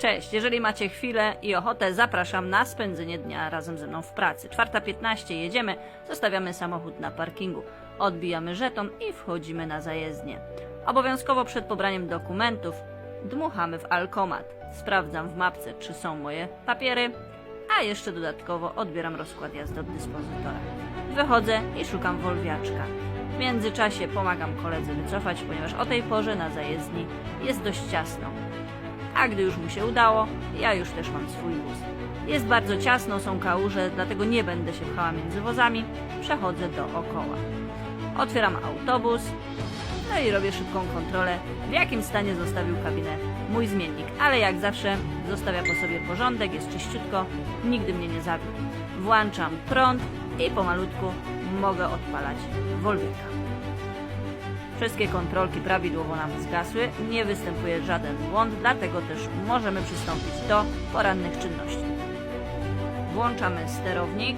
Cześć, jeżeli macie chwilę i ochotę, zapraszam na spędzenie dnia razem ze mną w pracy. 4.15 jedziemy, zostawiamy samochód na parkingu, odbijamy żeton i wchodzimy na zajezdnię. Obowiązkowo przed pobraniem dokumentów dmuchamy w alkomat. Sprawdzam w mapce, czy są moje papiery, a jeszcze dodatkowo odbieram rozkład jazdy od dyspozytora. Wychodzę i szukam wolwiaczka. W międzyczasie pomagam koledze wycofać, ponieważ o tej porze na zajezdni jest dość ciasno. A gdy już mu się udało, ja już też mam swój wóz. Jest bardzo ciasno, są kałuże, dlatego nie będę się pchała między wozami. Przechodzę dookoła. Otwieram autobus, no i robię szybką kontrolę, w jakim stanie zostawił kabinę mój zmiennik. Ale jak zawsze zostawia po sobie porządek, jest czyściutko, nigdy mnie nie zawiódł. Włączam prąd i pomalutku mogę odpalać Volvica. Wszystkie kontrolki prawidłowo nam zgasły, nie występuje żaden błąd, dlatego też możemy przystąpić do porannych czynności. Włączamy sterownik.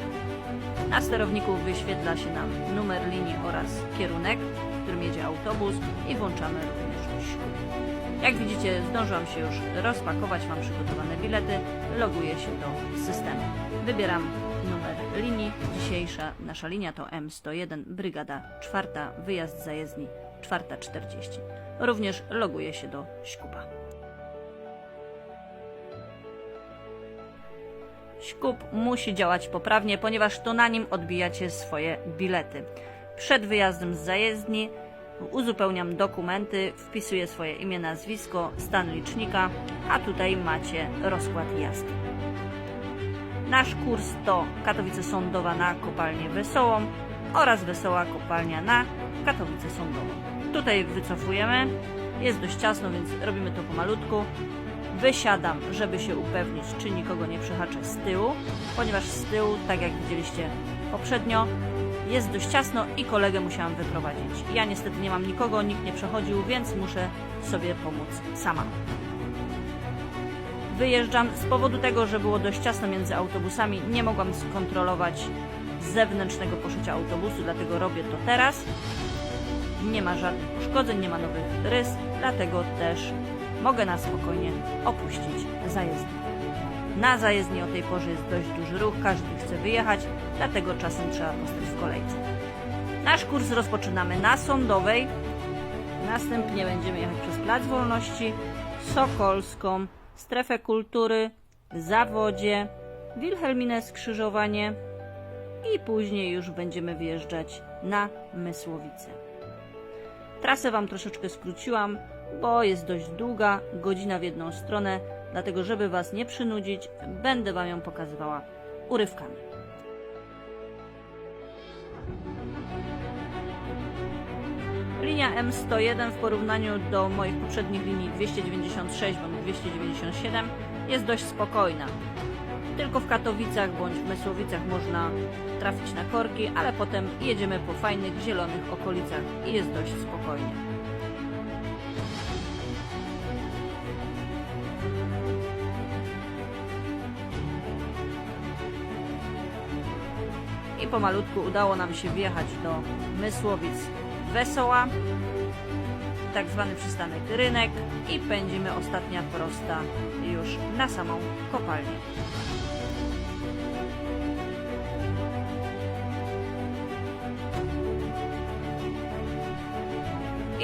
Na sterowniku wyświetla się nam numer linii oraz kierunek, w którym jedzie autobus i włączamy również ślub. Jak widzicie, zdążyłam się już rozpakować, mam przygotowane bilety, loguję się do systemu. Wybieram numer linii. Dzisiejsza nasza linia to M101, brygada czwarta, wyjazd zajezdni 4.40. Również loguję się do Śkuba. Śkub musi działać poprawnie, ponieważ to na nim odbijacie swoje bilety. Przed wyjazdem z zajezdni uzupełniam dokumenty, wpisuję swoje imię, nazwisko, stan licznika, a tutaj macie rozkład jazdy. Nasz kurs to Katowice Sądowa na kopalnię Wesołą oraz Wesoła Kopalnia na Katowice Sądową. Tutaj wycofujemy, jest dość ciasno, więc robimy to pomalutku. Wysiadam, żeby się upewnić, czy nikogo nie przehaczę z tyłu, ponieważ z tyłu, tak jak widzieliście poprzednio, jest dość ciasno i kolegę musiałam wyprowadzić. Ja niestety nie mam nikogo, nikt nie przechodził, więc muszę sobie pomóc sama. Wyjeżdżam z powodu tego, że było dość ciasno między autobusami, nie mogłam skontrolować zewnętrznego poszycia autobusu, dlatego robię to teraz. Nie ma żadnych uszkodzeń, nie ma nowych rys, dlatego też mogę na spokojnie opuścić zajezdnię. Na zajezdni o tej porze jest dość duży ruch, każdy chce wyjechać, dlatego czasem trzeba postać w kolejce. Nasz kurs rozpoczynamy na Sądowej, następnie będziemy jechać przez Plac Wolności, Sokolską, Strefę Kultury, Zawodzie, Wilhelminę Skrzyżowanie i później już będziemy wyjeżdżać na Mysłowice. Trasę Wam troszeczkę skróciłam, bo jest dość długa, godzina w jedną stronę, dlatego żeby Was nie przynudzić, będę Wam ją pokazywała urywkami. Linia M101 w porównaniu do moich poprzednich linii 296 bądź 297 jest dość spokojna. Tylko w Katowicach bądź w Mysłowicach można trafić na korki, ale potem jedziemy po fajnych, zielonych okolicach i jest dość spokojnie. I pomalutku udało nam się wjechać do Mysłowic Wesoła, tak zwany przystanek Rynek i pędzimy ostatnia prosta już na samą kopalnię.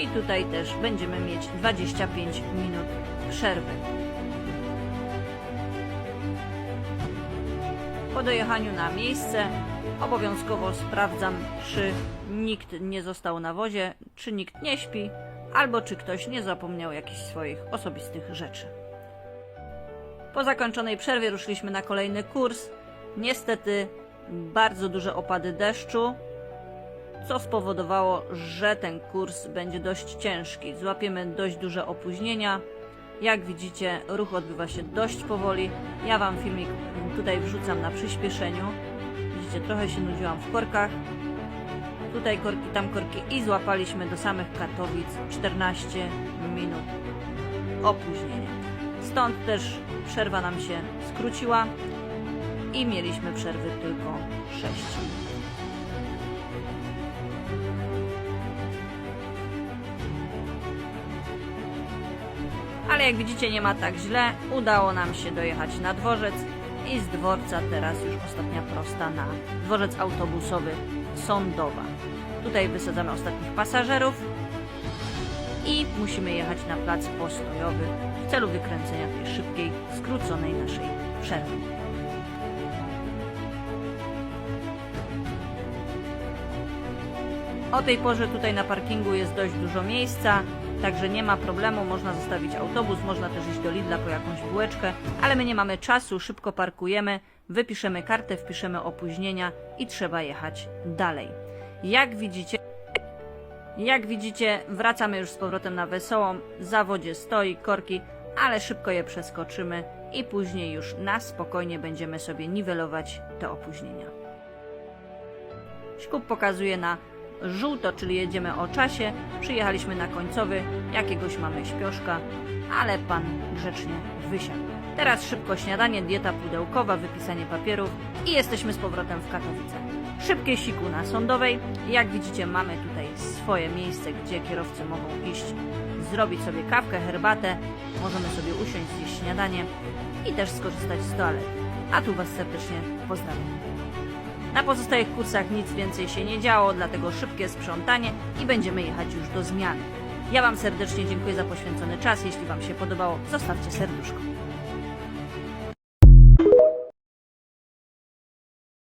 I tutaj też będziemy mieć 25 minut przerwy. Po dojechaniu na miejsce obowiązkowo sprawdzam, czy nikt nie został na wozie, czy nikt nie śpi, albo czy ktoś nie zapomniał jakichś swoich osobistych rzeczy. Po zakończonej przerwie ruszyliśmy na kolejny kurs. Niestety bardzo duże opady deszczu, co spowodowało, że ten kurs będzie dość ciężki. Złapiemy dość duże opóźnienia. Jak widzicie, ruch odbywa się dość powoli. Ja Wam filmik tutaj wrzucam na przyspieszeniu. Widzicie, trochę się nudziłam w korkach. Tutaj korki, tam korki i złapaliśmy do samych Katowic 14 minut opóźnienia. Stąd też przerwa nam się skróciła i mieliśmy przerwy tylko 6 minut. Ale jak widzicie nie ma tak źle, udało nam się dojechać na dworzec i z dworca teraz już ostatnia prosta na dworzec autobusowy Sądowa. Tutaj wysadzamy ostatnich pasażerów i musimy jechać na plac postojowy w celu wykręcenia tej szybkiej, skróconej naszej przerwy. O tej porze tutaj na parkingu jest dość dużo miejsca, także nie ma problemu, można zostawić autobus, można też iść do Lidla po jakąś bułeczkę, ale my nie mamy czasu, szybko parkujemy, wypiszemy kartę, wpiszemy opóźnienia i trzeba jechać dalej. Jak widzicie, jak widzicie, wracamy już z powrotem na wesołą. W zawodzie stoi korki, ale szybko je przeskoczymy i później już na spokojnie będziemy sobie niwelować te opóźnienia. Śkub pokazuje na żółto, czyli jedziemy o czasie. Przyjechaliśmy na końcowy, jakiegoś mamy śpioszka, ale pan grzecznie wysiadł. Teraz szybko śniadanie, dieta pudełkowa, wypisanie papierów i jesteśmy z powrotem w Katowicach. Szybkie siku na sądowej. Jak widzicie, mamy tutaj swoje miejsce, gdzie kierowcy mogą iść, zrobić sobie kawkę, herbatę, możemy sobie usiąść, zjeść śniadanie i też skorzystać z toalety. A tu Was serdecznie pozdrawiam. Na pozostałych kursach nic więcej się nie działo, dlatego szybkie sprzątanie i będziemy jechać już do zmiany. Ja Wam serdecznie dziękuję za poświęcony czas. Jeśli Wam się podobało, zostawcie serduszko.